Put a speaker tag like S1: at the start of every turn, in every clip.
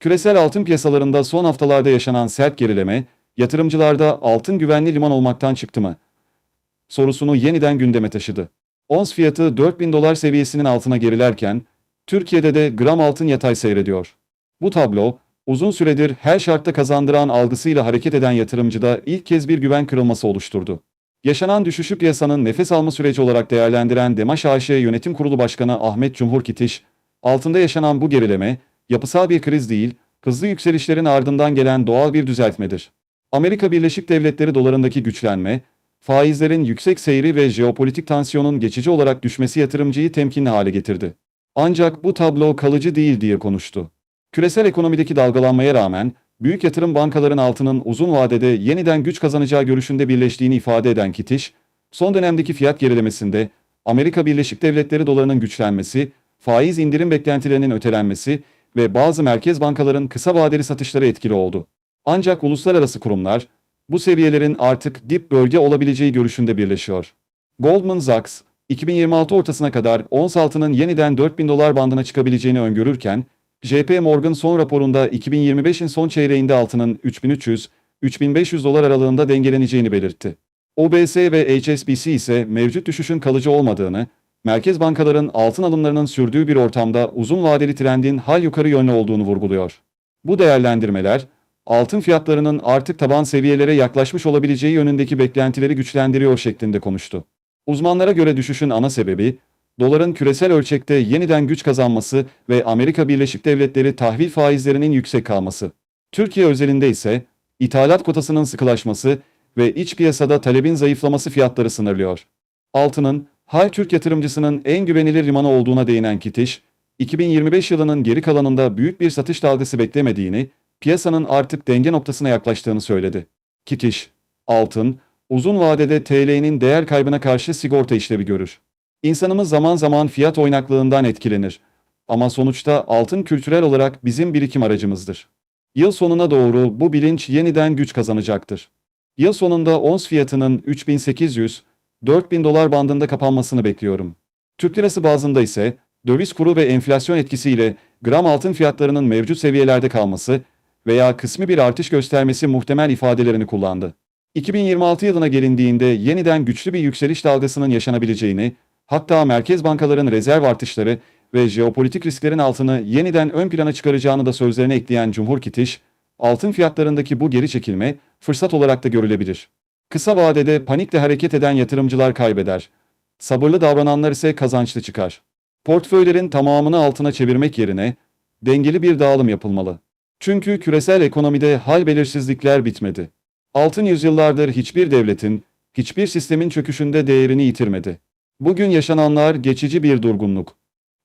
S1: Küresel altın piyasalarında son haftalarda yaşanan sert gerileme, yatırımcılarda altın güvenli liman olmaktan çıktı mı? Sorusunu yeniden gündeme taşıdı. Ons fiyatı 4000 dolar seviyesinin altına gerilerken, Türkiye'de de gram altın yatay seyrediyor. Bu tablo, uzun süredir her şartta kazandıran algısıyla hareket eden yatırımcıda ilk kez bir güven kırılması oluşturdu. Yaşanan düşüşü piyasanın nefes alma süreci olarak değerlendiren Demaş AŞ Yönetim Kurulu Başkanı Ahmet Cumhur Kitiş, altında yaşanan bu gerileme, yapısal bir kriz değil, hızlı yükselişlerin ardından gelen doğal bir düzeltmedir. Amerika Birleşik Devletleri dolarındaki güçlenme, faizlerin yüksek seyri ve jeopolitik tansiyonun geçici olarak düşmesi yatırımcıyı temkinli hale getirdi. Ancak bu tablo kalıcı değil diye konuştu. Küresel ekonomideki dalgalanmaya rağmen, büyük yatırım bankaların altının uzun vadede yeniden güç kazanacağı görüşünde birleştiğini ifade eden Kitiş, son dönemdeki fiyat gerilemesinde Amerika Birleşik Devletleri dolarının güçlenmesi, faiz indirim beklentilerinin ötelenmesi ve bazı merkez bankaların kısa vadeli satışları etkili oldu. Ancak uluslararası kurumlar, bu seviyelerin artık dip bölge olabileceği görüşünde birleşiyor. Goldman Sachs, 2026 ortasına kadar ons altının yeniden 4000 dolar bandına çıkabileceğini öngörürken, JP Morgan son raporunda 2025'in son çeyreğinde altının 3300-3500 dolar aralığında dengeleneceğini belirtti. OBS ve HSBC ise mevcut düşüşün kalıcı olmadığını, merkez bankaların altın alımlarının sürdüğü bir ortamda uzun vadeli trendin hal yukarı yönlü olduğunu vurguluyor. Bu değerlendirmeler, altın fiyatlarının artık taban seviyelere yaklaşmış olabileceği yönündeki beklentileri güçlendiriyor şeklinde konuştu. Uzmanlara göre düşüşün ana sebebi, doların küresel ölçekte yeniden güç kazanması ve Amerika Birleşik Devletleri tahvil faizlerinin yüksek kalması. Türkiye özelinde ise ithalat kotasının sıkılaşması ve iç piyasada talebin zayıflaması fiyatları sınırlıyor. Altının, hal Türk yatırımcısının en güvenilir limanı olduğuna değinen Kitiş, 2025 yılının geri kalanında büyük bir satış dalgası beklemediğini, piyasanın artık denge noktasına yaklaştığını söyledi. Kitiş, altın, uzun vadede TL'nin değer kaybına karşı sigorta işlevi görür. İnsanımız zaman zaman fiyat oynaklığından etkilenir. Ama sonuçta altın kültürel olarak bizim birikim aracımızdır. Yıl sonuna doğru bu bilinç yeniden güç kazanacaktır. Yıl sonunda ons fiyatının 3800-4000 dolar bandında kapanmasını bekliyorum. Türk lirası bazında ise döviz kuru ve enflasyon etkisiyle gram altın fiyatlarının mevcut seviyelerde kalması veya kısmi bir artış göstermesi muhtemel ifadelerini kullandı. 2026 yılına gelindiğinde yeniden güçlü bir yükseliş dalgasının yaşanabileceğini, hatta merkez bankaların rezerv artışları ve jeopolitik risklerin altını yeniden ön plana çıkaracağını da sözlerine ekleyen Cumhur Kitiş, altın fiyatlarındaki bu geri çekilme fırsat olarak da görülebilir. Kısa vadede panikle hareket eden yatırımcılar kaybeder. Sabırlı davrananlar ise kazançlı çıkar. Portföylerin tamamını altına çevirmek yerine dengeli bir dağılım yapılmalı. Çünkü küresel ekonomide hal belirsizlikler bitmedi. Altın yüzyıllardır hiçbir devletin, hiçbir sistemin çöküşünde değerini yitirmedi. Bugün yaşananlar geçici bir durgunluk.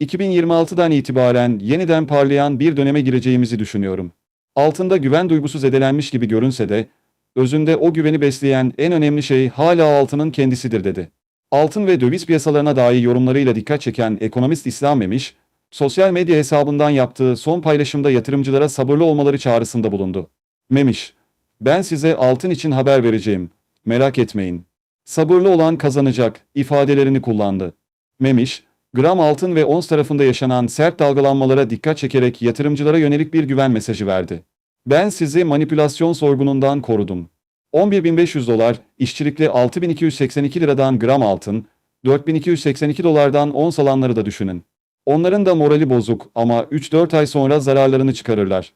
S1: 2026'dan itibaren yeniden parlayan bir döneme gireceğimizi düşünüyorum. Altında güven duygusu zedelenmiş gibi görünse de, özünde o güveni besleyen en önemli şey hala altının kendisidir dedi. Altın ve döviz piyasalarına dair yorumlarıyla dikkat çeken ekonomist İslam Memiş, sosyal medya hesabından yaptığı son paylaşımda yatırımcılara sabırlı olmaları çağrısında bulundu. Memiş, ben size altın için haber vereceğim. Merak etmeyin. Sabırlı olan kazanacak ifadelerini kullandı. Memiş, gram altın ve ons tarafında yaşanan sert dalgalanmalara dikkat çekerek yatırımcılara yönelik bir güven mesajı verdi. Ben sizi manipülasyon sorgunundan korudum. 11.500 dolar, işçilikli 6.282 liradan gram altın, 4.282 dolardan ons alanları da düşünün. Onların da morali bozuk ama 3-4 ay sonra zararlarını çıkarırlar.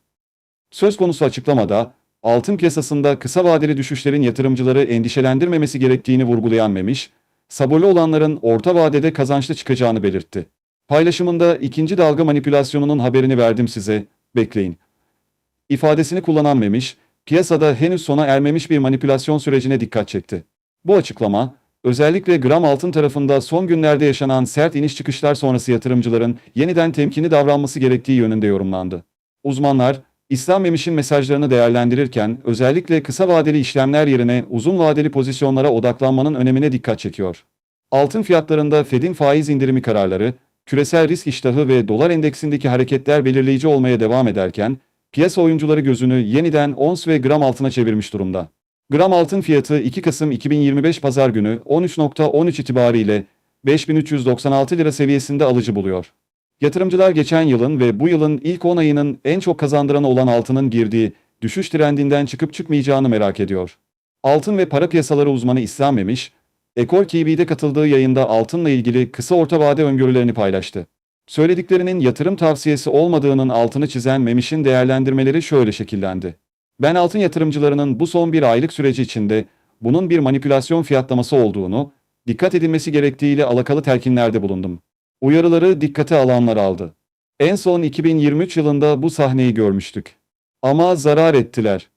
S1: Söz konusu açıklamada, altın piyasasında kısa vadeli düşüşlerin yatırımcıları endişelendirmemesi gerektiğini vurgulayan Memiş, sabırlı olanların orta vadede kazançlı çıkacağını belirtti. Paylaşımında ikinci dalga manipülasyonunun haberini verdim size, bekleyin. İfadesini kullanan Memiş, piyasada henüz sona ermemiş bir manipülasyon sürecine dikkat çekti. Bu açıklama, özellikle gram altın tarafında son günlerde yaşanan sert iniş çıkışlar sonrası yatırımcıların yeniden temkinli davranması gerektiği yönünde yorumlandı. Uzmanlar, İslam Memiş'in mesajlarını değerlendirirken özellikle kısa vadeli işlemler yerine uzun vadeli pozisyonlara odaklanmanın önemine dikkat çekiyor. Altın fiyatlarında Fed'in faiz indirimi kararları, küresel risk iştahı ve dolar endeksindeki hareketler belirleyici olmaya devam ederken, piyasa oyuncuları gözünü yeniden ons ve gram altına çevirmiş durumda. Gram altın fiyatı 2 Kasım 2025 Pazar günü 13.13 itibariyle 5396 lira seviyesinde alıcı buluyor. Yatırımcılar geçen yılın ve bu yılın ilk 10 ayının en çok kazandıranı olan altının girdiği düşüş trendinden çıkıp çıkmayacağını merak ediyor. Altın ve para piyasaları uzmanı İslam Memiş, Ekor TV'de katıldığı yayında altınla ilgili kısa orta vade öngörülerini paylaştı. Söylediklerinin yatırım tavsiyesi olmadığının altını çizen Memiş'in değerlendirmeleri şöyle şekillendi. Ben altın yatırımcılarının bu son bir aylık süreci içinde bunun bir manipülasyon fiyatlaması olduğunu, dikkat edilmesi gerektiğiyle alakalı telkinlerde bulundum. Uyarıları dikkate alanlar aldı. En son 2023 yılında bu sahneyi görmüştük. Ama zarar ettiler.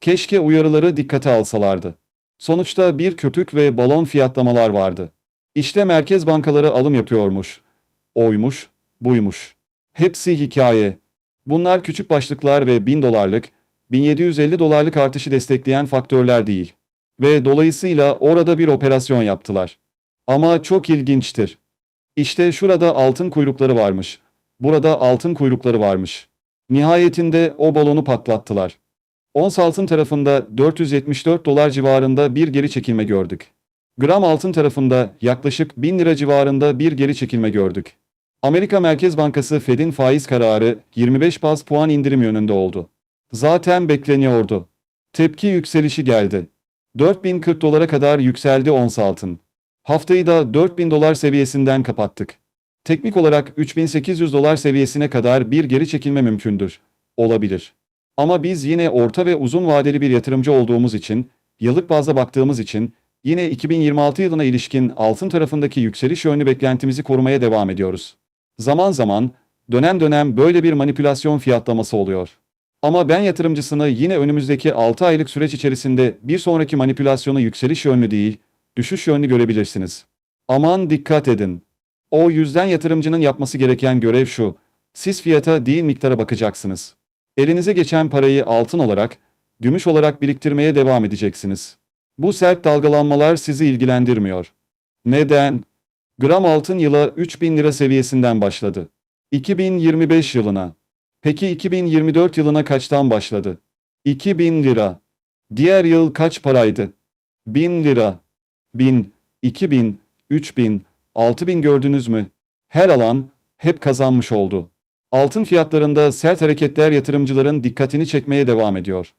S1: Keşke uyarıları dikkate alsalardı. Sonuçta bir köpük ve balon fiyatlamalar vardı. İşte merkez bankaları alım yapıyormuş. Oymuş, buymuş. Hepsi hikaye. Bunlar küçük başlıklar ve 1000 dolarlık, 1750 dolarlık artışı destekleyen faktörler değil. Ve dolayısıyla orada bir operasyon yaptılar. Ama çok ilginçtir. İşte şurada altın kuyrukları varmış. Burada altın kuyrukları varmış. Nihayetinde o balonu patlattılar. Ons altın tarafında 474 dolar civarında bir geri çekilme gördük. Gram altın tarafında yaklaşık 1000 lira civarında bir geri çekilme gördük. Amerika Merkez Bankası Fed'in faiz kararı 25 baz puan indirim yönünde oldu. Zaten bekleniyordu. Tepki yükselişi geldi. 4040 dolara kadar yükseldi ons altın. Haftayı da 4000 dolar seviyesinden kapattık. Teknik olarak 3800 dolar seviyesine kadar bir geri çekilme mümkündür. Olabilir. Ama biz yine orta ve uzun vadeli bir yatırımcı olduğumuz için, yıllık bazda baktığımız için, yine 2026 yılına ilişkin altın tarafındaki yükseliş yönlü beklentimizi korumaya devam ediyoruz. Zaman zaman, dönem dönem böyle bir manipülasyon fiyatlaması oluyor. Ama ben yatırımcısını yine önümüzdeki 6 aylık süreç içerisinde bir sonraki manipülasyonu yükseliş yönlü değil, düşüş yönlü görebilirsiniz. Aman dikkat edin. O yüzden yatırımcının yapması gereken görev şu. Siz fiyata değil miktara bakacaksınız. Elinize geçen parayı altın olarak, gümüş olarak biriktirmeye devam edeceksiniz. Bu sert dalgalanmalar sizi ilgilendirmiyor. Neden? Gram altın yıla 3000 lira seviyesinden başladı. 2025 yılına. Peki 2024 yılına kaçtan başladı? 2000 lira. Diğer yıl kaç paraydı? 1000 lira. 1000, 2000, 3000, 6000 gördünüz mü? Her alan hep kazanmış oldu. Altın fiyatlarında sert hareketler yatırımcıların dikkatini çekmeye devam ediyor.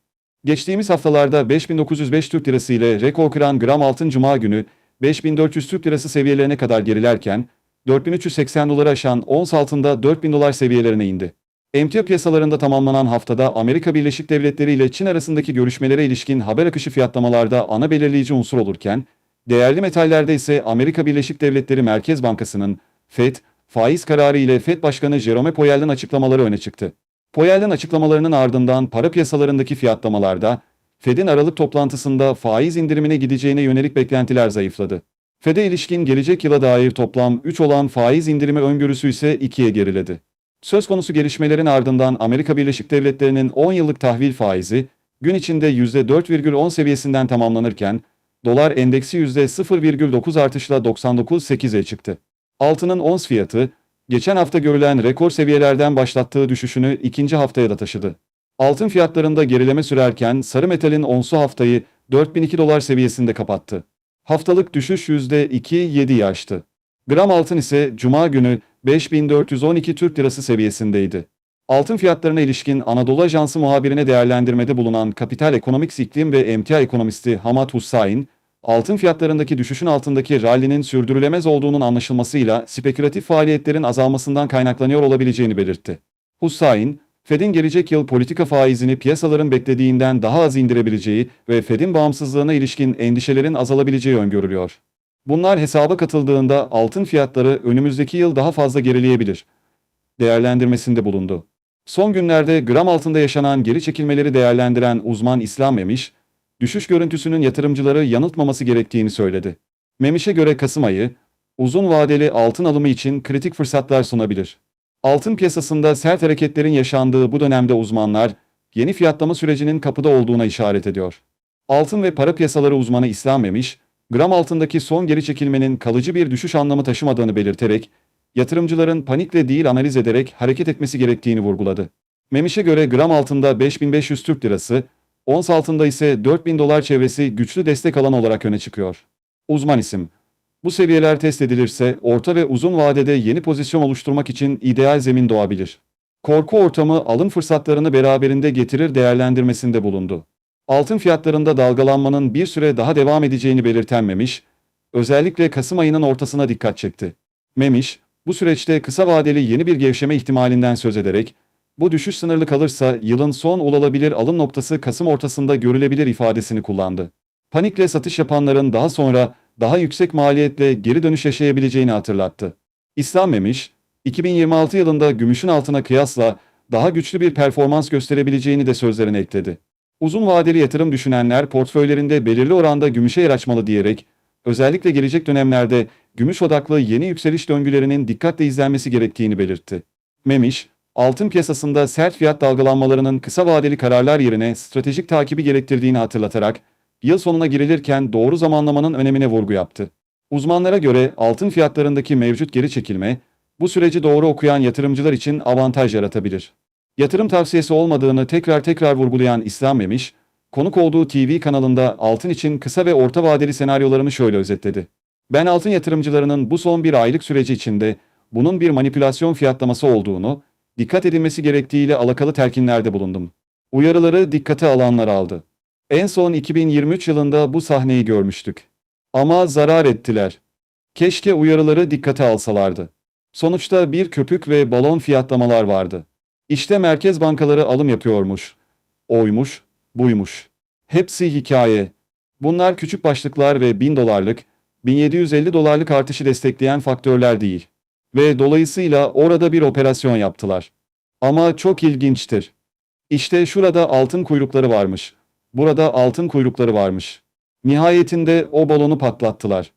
S1: Geçtiğimiz haftalarda 5905 Türk Lirası ile rekor kıran gram altın cuma günü 5400 Türk Lirası seviyelerine kadar gerilerken 4380 doları aşan ons altında 4000 dolar seviyelerine indi. Emtia piyasalarında tamamlanan haftada Amerika Birleşik Devletleri ile Çin arasındaki görüşmelere ilişkin haber akışı fiyatlamalarda ana belirleyici unsur olurken, değerli metallerde ise Amerika Birleşik Devletleri Merkez Bankası'nın FED, faiz kararı ile FED Başkanı Jerome Powell'in açıklamaları öne çıktı. Powell'in açıklamalarının ardından para piyasalarındaki fiyatlamalarda, Fed'in Aralık toplantısında faiz indirimine gideceğine yönelik beklentiler zayıfladı. Fed'e ilişkin gelecek yıla dair toplam 3 olan faiz indirimi öngörüsü ise 2'ye geriledi. Söz konusu gelişmelerin ardından Amerika Birleşik Devletleri'nin 10 yıllık tahvil faizi gün içinde %4,10 seviyesinden tamamlanırken dolar endeksi %0,9 artışla 99.8'e çıktı. Altının ons fiyatı geçen hafta görülen rekor seviyelerden başlattığı düşüşünü ikinci haftaya da taşıdı. Altın fiyatlarında gerileme sürerken sarı metalin onsu haftayı 4002 dolar seviyesinde kapattı. Haftalık düşüş %2.7'yi aştı. Gram altın ise cuma günü 5412 Türk Lirası seviyesindeydi. Altın fiyatlarına ilişkin Anadolu Ajansı muhabirine değerlendirmede bulunan Kapital Ekonomik İklim ve Emtia ekonomisti Hamad Hussain, altın fiyatlarındaki düşüşün altındaki rallinin sürdürülemez olduğunun anlaşılmasıyla spekülatif faaliyetlerin azalmasından kaynaklanıyor olabileceğini belirtti. Hussain, Fed'in gelecek yıl politika faizini piyasaların beklediğinden daha az indirebileceği ve Fed'in bağımsızlığına ilişkin endişelerin azalabileceği öngörülüyor. Bunlar hesaba katıldığında altın fiyatları önümüzdeki yıl daha fazla gerileyebilir. Değerlendirmesinde bulundu. Son günlerde gram altında yaşanan geri çekilmeleri değerlendiren uzman İslam Memiş, düşüş görüntüsünün yatırımcıları yanıltmaması gerektiğini söyledi. Memiş'e göre Kasım ayı, uzun vadeli altın alımı için kritik fırsatlar sunabilir. Altın piyasasında sert hareketlerin yaşandığı bu dönemde uzmanlar, yeni fiyatlama sürecinin kapıda olduğuna işaret ediyor. Altın ve para piyasaları uzmanı İslam Memiş, gram altındaki son geri çekilmenin kalıcı bir düşüş anlamı taşımadığını belirterek, yatırımcıların panikle değil analiz ederek hareket etmesi gerektiğini vurguladı. Memiş'e göre gram altında 5500 Türk Lirası, ons altında ise 4000 dolar çevresi güçlü destek alan olarak öne çıkıyor. Uzman isim, Bu seviyeler test edilirse orta ve uzun vadede yeni pozisyon oluşturmak için ideal zemin doğabilir. Korku ortamı alım fırsatlarını beraberinde getirir değerlendirmesinde bulundu. Altın fiyatlarında dalgalanmanın bir süre daha devam edeceğini belirten Memiş, özellikle Kasım ayının ortasına dikkat çekti. Memiş, bu süreçte kısa vadeli yeni bir gevşeme ihtimalinden söz ederek, bu düşüş sınırlı kalırsa yılın son olabilir alım noktası Kasım ortasında görülebilir ifadesini kullandı. Panikle satış yapanların daha sonra daha yüksek maliyetle geri dönüş yaşayabileceğini hatırlattı. İslam Memiş, 2026 yılında gümüşün altına kıyasla daha güçlü bir performans gösterebileceğini de sözlerine ekledi. Uzun vadeli yatırım düşünenler portföylerinde belirli oranda gümüşe yer açmalı diyerek, özellikle gelecek dönemlerde gümüş odaklı yeni yükseliş döngülerinin dikkatle izlenmesi gerektiğini belirtti. Memiş, altın piyasasında sert fiyat dalgalanmalarının kısa vadeli kararlar yerine stratejik takibi gerektirdiğini hatırlatarak, yıl sonuna girilirken doğru zamanlamanın önemine vurgu yaptı. Uzmanlara göre altın fiyatlarındaki mevcut geri çekilme, bu süreci doğru okuyan yatırımcılar için avantaj yaratabilir. Yatırım tavsiyesi olmadığını tekrar tekrar vurgulayan İslam Memiş, konuk olduğu TV kanalında altın için kısa ve orta vadeli senaryolarını şöyle özetledi. Ben altın yatırımcılarının bu son bir aylık süreci içinde bunun bir manipülasyon fiyatlaması olduğunu, dikkat edilmesi gerektiğiyle alakalı telkinlerde bulundum. Uyarıları dikkate alanlar aldı. En son 2023 yılında bu sahneyi görmüştük. Ama zarar ettiler. Keşke uyarıları dikkate alsalardı. Sonuçta bir köpük ve balon fiyatlamalar vardı. İşte merkez bankaları alım yapıyormuş. Oymuş, buymuş. Hepsi hikaye. Bunlar küçük başlıklar ve 1000 dolarlık, 1750 dolarlık artışı destekleyen faktörler değil. Ve dolayısıyla orada bir operasyon yaptılar. Ama çok ilginçtir. İşte şurada altın kuyrukları varmış. Burada altın kuyrukları varmış. Nihayetinde o balonu patlattılar.